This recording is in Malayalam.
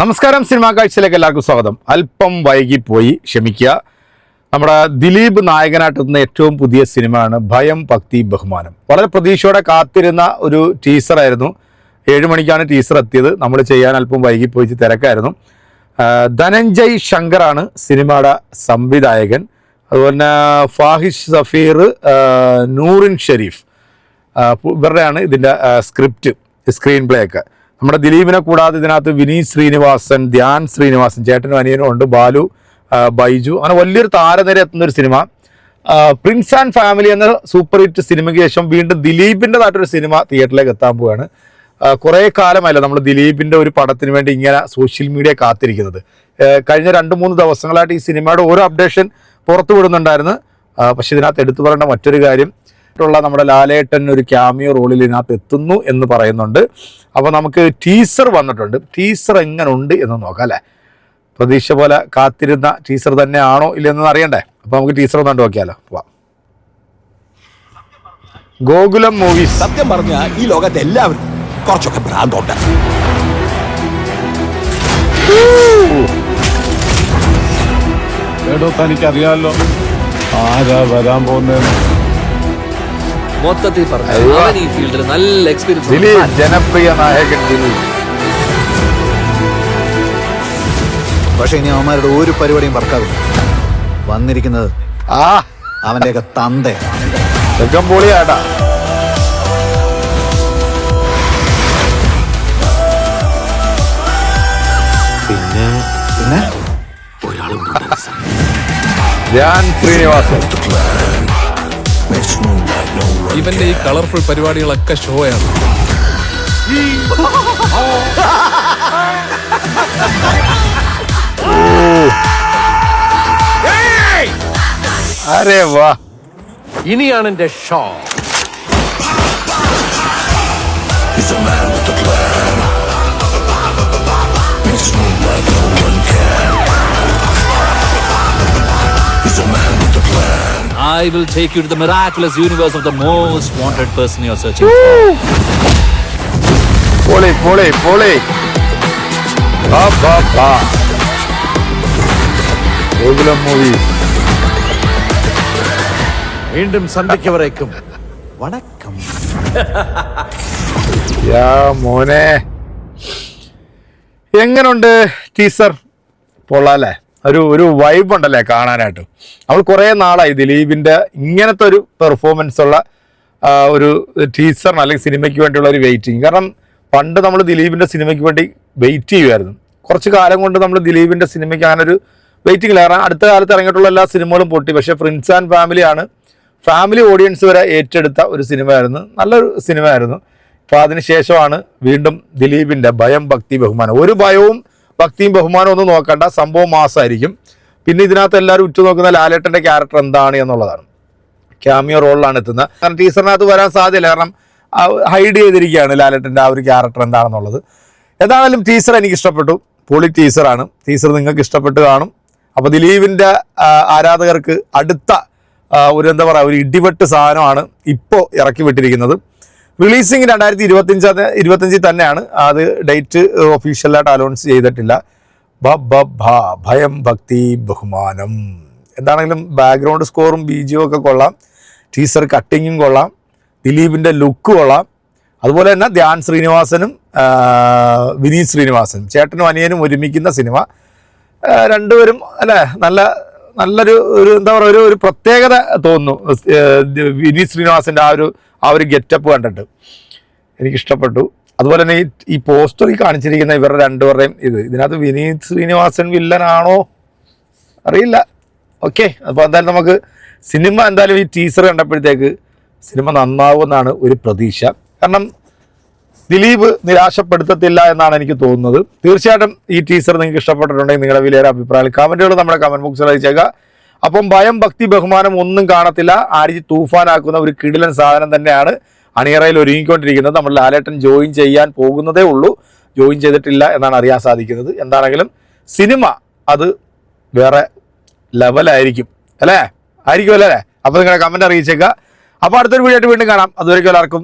നമസ്കാരം സിനിമാ കാഴ്ചയിലേക്ക് എല്ലാവർക്കും സ്വാഗതം. അല്പം വൈകിപ്പോയി ക്ഷമിക്കുക. നമ്മുടെ ദിലീപ് നായകനായിട്ടെത്തുന്ന ഏറ്റവും പുതിയ സിനിമയാണ് ഭയം ഭക്തി ബഹുമാനം. വളരെ പ്രതീക്ഷയോടെ കാത്തിരുന്ന ഒരു ടീസറായിരുന്നു ഏഴ് മണിക്കാണ് ടീസർ എത്തിയത്. നമ്മൾ ചെയ്യാൻ അല്പം വൈകിപ്പോയി തിരക്കായിരുന്നു. ധനഞ്ജയ് ശങ്കറാണ് സിനിമയുടെ സംവിധായകൻ. അതുപോലെ തന്നെ ഫാഹിഷ് സഫീർ നൂറിൻ ഷെരീഫ്. ഇവരുടെയാണ് ഇതിന്റെ സ്ക്രിപ്റ്റ് സ്ക്രീൻ പ്ലേ ഒക്കെ. നമ്മുടെ ദിലീപിനെ കൂടാതെ ഇതിനകത്ത് വിനീത് ശ്രീനിവാസൻ ധ്യാൻ ശ്രീനിവാസൻ ചേട്ടനും അനിയനും ഉണ്ട് ബാലു ബൈജു. അങ്ങനെ വലിയൊരു താരനിര എത്തുന്ന ഒരു സിനിമ. പ്രിൻസ് ആൻഡ് ഫാമിലി എന്ന സൂപ്പർ ഹിറ്റ് സിനിമയ്ക്ക് ശേഷം വീണ്ടും ദിലീപിന്റെതായിട്ടൊരു സിനിമ തിയേറ്ററിലേക്ക് എത്താൻ പോവുകയാണ് കുറേ കാലമല്ല നമ്മൾ ദിലീപിന്റെ ഒരു പടത്തിന് വേണ്ടി ഇങ്ങനെ സോഷ്യൽ മീഡിയ കാത്തിരിക്കുന്നത്. കഴിഞ്ഞ രണ്ട് മൂന്ന് ദിവസങ്ങളായിട്ട് ഈ സിനിമയുടെ ഓരോ അപ്ഡേഷൻ പുറത്തു വിടുന്നുണ്ടായിരുന്നു പക്ഷേ ഇതിനകത്ത് എടുത്തു പറയേണ്ട മറ്റൊരു കാര്യം ുള്ള നമ്മുടെ ലാലേട്ടൻ ഒരു ക്യാമിയോ റോളിൽ ഇതിനകത്ത് എത്തുന്നു എന്ന് പറയുന്നുണ്ട്. അപ്പോൾ നമുക്ക് ടീസർ വന്നിട്ടുണ്ട്. ടീസർ എങ്ങനെ ഉണ്ട് എന്ന് നോക്കാം അല്ലേ? പ്രതീക്ഷ പോലെ കാത്തിരുന്ന ടീസർ തന്നെയാണോ ഇല്ലെന്ന് അറിയണ്ടേ? അപ്പോൾ നമുക്ക് ടീസർ ഒന്ന് കണ്ടു നോക്കിയാലോ. പോവാം ഗോകുലം മൂവീസ്. സത്യം പറഞ്ഞ ഈ ലോകത്ത് എല്ലാവരും കുറച്ചൊക്കെ ഭ്രാന്തുണ്ട്. എടോ തനിക്കറിയാമല്ലോ ആരാ വരാൻ പോകുന്നതെന്ന്? മൊത്തത്തിൽ പറഞ്ഞു. അവൻ ഈ ഫീൽഡിൽ നല്ല എക്സ്പീരിയൻസ് ജനപ്രിയ നായകൻ ദിലീപ്. പക്ഷെ ഇനി അവന്മാരുടെ ഒരു പരിപാടിയും വർക്കാവില്ല. വന്നിരിക്കുന്നത് ആ. അവന്റെയൊക്കെ തന്തേ ചെക്കൻ പൊളിയാട്ടാ. പിന്നെ? പിന്നെ? ഞാൻ ശ്രീനിവാസൻ. ഇവന്റെ ഈ കളർഫുൾ പരിപാടികളൊക്കെ ഷോയാണ്. അരേ വാ. ഇനിയാണ് എന്റെ show. I will take you to the miraculous universe of the most wanted person you're searching for. Pole, pole, pole. Ba, ba, ba. movies. Movies വീണ്ടും സന്ധ്യയ്ക്ക് വരേക്കും വണക്കം യാ മോനെ എങ്ങനുണ്ട് ടീസർ പൊള്ളാല്ലേ ഒരു ഒരു വൈബ് ഉണ്ടല്ലേ കാണാനായിട്ട്? അവൾ കുറേ നാളായി ദിലീപിന്റെ ഇങ്ങനത്തെ ഒരു പെർഫോമൻസ് ഉള്ള ഒരു ടീച്ചറിന് അല്ലെങ്കിൽ സിനിമയ്ക്ക് വേണ്ടിയുള്ള ഒരു വെയിറ്റിംഗ് കാരണം പണ്ട് നമ്മൾ ദിലീപിന്റെ സിനിമയ്ക്ക് വേണ്ടി വെയിറ്റ് ചെയ്യുമായിരുന്നു. കുറച്ച് കാലം കൊണ്ട് നമ്മൾ ദിലീപിന്റെ സിനിമയ്ക്ക് അങ്ങനെ ഒരു വെയിറ്റിംഗ് കാരണം അടുത്ത കാലത്ത് ഇറങ്ങിയിട്ടുള്ള എല്ലാ സിനിമകളും പൊട്ടി. പക്ഷേ പ്രിൻസ് ആൻഡ് ഫാമിലിയാണ് ഫാമിലി ഓഡിയൻസ് വരെ ഏറ്റെടുത്ത ഒരു സിനിമയായിരുന്നു നല്ലൊരു സിനിമയായിരുന്നു അപ്പോൾ അതിനുശേഷമാണ് വീണ്ടും ദിലീപിന്റെ ഭയം ഭക്തി ബഹുമാനം. ഒരു ഭയവും ഭക്തിയും ബഹുമാനവും ഒന്നും നോക്കണ്ട. സംഭവം മാസമായിരിക്കും പിന്നെ ഇതിനകത്ത് എല്ലാവരും ഉറ്റുനോക്കുന്ന ലാലേട്ടന്റെ ക്യാരക്ടർ എന്താണ് എന്നുള്ളതാണ്. ക്യാമിയോ റോളിലാണ് എത്തുന്നത്. കാരണം ടീച്ചറിനകത്ത് വരാൻ സാധ്യതയില്ല കാരണം ഹൈഡ് ചെയ്തിരിക്കുകയാണ് ലാലേട്ടന്റെ ആ ഒരു ക്യാരക്ടർ എന്താണെന്നുള്ളത്. എന്താണെങ്കിലും ടീച്ചർ എനിക്ക് ഇഷ്ടപ്പെട്ടു. പൊളി ടീച്ചറാണ് ടീച്ചർ നിങ്ങൾക്ക് ഇഷ്ടപ്പെട്ട് കാണും. അപ്പോൾ ദിലീപിന്റെ ആരാധകർക്ക് അടുത്ത ഒരു എന്താ പറയുക ഒരു ഇടിവെട്ട് സാധനമാണ് ഇപ്പോൾ ഇറക്കി വിട്ടിരിക്കുന്നത്. റിലീസിങ് രണ്ടായിരത്തി ഇരുപത്തിയഞ്ച് ഇരുപത്തിയഞ്ചിൽ തന്നെയാണ്. അത് ഡേറ്റ് ഒഫീഷ്യലായിട്ട് അനൗൺസ് ചെയ്തിട്ടില്ല. ബ ബ ഭ ഭയം ഭക്തി ബഹുമാനം. എന്താണെങ്കിലും ബാക്ക്ഗ്രൗണ്ട് സ്കോറും ബീജിയും ഒക്കെ കൊള്ളാം. ടീസർ കട്ടിങ്ങും കൊള്ളാം. ദിലീപിന്റെ ലുക്ക് കൊള്ളാം. അതുപോലെ തന്നെ ധ്യാൻ ശ്രീനിവാസനും വിനീത് ശ്രീനിവാസനും ചേട്ടനും അനിയനും ഒരുമിക്കുന്ന സിനിമ. രണ്ടുപേരും അല്ലേ നല്ല നല്ലൊരു ഒരു എന്താ പറയുക ഒരു ഒരു പ്രത്യേകത തോന്നുന്നു. വിനീത് ശ്രീനിവാസന്റെ ആ ഒരു ആ ഒരു ഗെറ്റപ്പ് കണ്ടിട്ട്. എനിക്കിഷ്ടപ്പെട്ടു. അതുപോലെ തന്നെ ഈ പോസ്റ്ററിൽ കാണിച്ചിരിക്കുന്ന ഇവരുടെ രണ്ടുപേരുടെയും ഇത്. ഇതിനകത്ത് വിനീത് ശ്രീനിവാസൻ വില്ലനാണോ? അറിയില്ല. ഓക്കെ. അപ്പോൾ എന്തായാലും നമുക്ക് സിനിമ എന്തായാലും ഈ ടീസർ കണ്ടപ്പോഴത്തേക്ക് സിനിമ നന്നാവുമെന്നാണ് ഒരു പ്രതീക്ഷ. കാരണം ദിലീപ് നിരാശപ്പെടുത്തത്തില്ല എന്നാണ് എനിക്ക് തോന്നുന്നത്. തീർച്ചയായിട്ടും ഈ ടീസർ നിങ്ങൾക്ക് ഇഷ്ടപ്പെട്ടിട്ടുണ്ടെങ്കിൽ നിങ്ങളുടെ വിലയേറെ അഭിപ്രായം കമന്റുകൾ നമ്മുടെ കമന്റ് ബോക്സിൽ അയച്ചേക്കുക അപ്പം ഭയം ഭക്തി ബഹുമാനം ഒന്നും കാണത്തില്ല. ആരിച്ച് തൂഫാനാക്കുന്ന ഒരു കിടിലൻ സാധനം തന്നെയാണ് അണിയറയിൽ ഒരുങ്ങിക്കൊണ്ടിരിക്കുന്നത്. നമ്മൾ ലാലേട്ടൻ ജോയിൻ ചെയ്യാൻ പോകുന്നതേ ഉള്ളൂ. ജോയിൻ ചെയ്തിട്ടില്ല എന്നാണ് അറിയാൻ സാധിക്കുന്നത്. എന്താണെങ്കിലും സിനിമ അത് വേറെ ലെവലായിരിക്കും അല്ലേ? ആയിരിക്കും അല്ലേ? അപ്പോൾ നിങ്ങളുടെ കമന്റ് അറിയിച്ചേക്കുക. അപ്പോൾ അടുത്തൊരു വീഡിയോ ആയിട്ട് വീണ്ടും കാണാം. അതുവരെയ്ക്കും എല്ലാവർക്കും